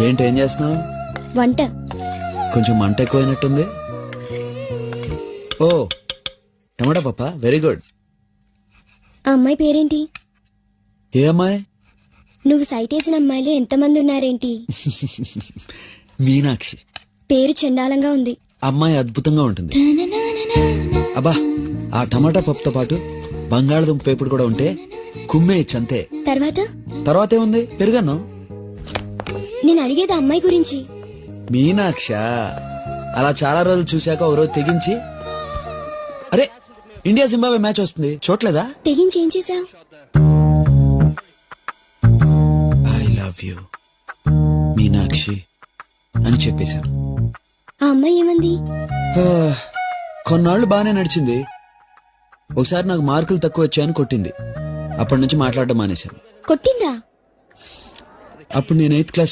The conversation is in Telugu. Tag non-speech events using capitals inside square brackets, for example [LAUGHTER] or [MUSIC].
ఏంటి ఏం చేస్తున్నావు? వంట. కొంచెం మంట ఎక్కువైనట్టుంది. ఓ టమాటా పప్ప? వెరీ గుడ్ ఆ అమ్మాయి పేరేంటి? ఏ అమ్మాయి? నువ్వు సైట్ వేసిన అమ్మాయిలు ఎంతమంది ఉన్నారేంటి? [LAUGHS] మీనాక్షి. పేరు చండాలంగా ఉంది. అమ్మాయి అద్భుతంగా ఉంటుంది. అబ్బా ఆ టమాటా పప్పుతో పాటు బంగాళదుంప వేపుడు కూడా ఉంటే కుమ్మేయచ్చు అంతే తర్వాత? తర్వాత ఏముంది? పెరుగన్నం. నేను అడిగేది అమ్మాయి గురించి. మీనాక్ష అలా చాలా రోజులు చూశాక ఓ రోజు తెగించి అరే ఇండియా జింబాబే మ్యాచ్ వస్తుంది చూడలేదా? తెగించి ఏం చేసావు ఐ లవ్ యూ మీనాక్షి అని చెప్పేశాను. ఆ అమ్మాయి ఏమంది? ఆ, కొన్నాళ్ళు బాగానే నడిచింది. ఒకసారి నాకు మార్కులు తక్కువ వచ్చాయని కొట్టింది. అప్పటి నుంచి మాట్లాడడం మానేశాను. కొట్టిందా? అప్పుడు నేను ఎయిత్ క్లాస్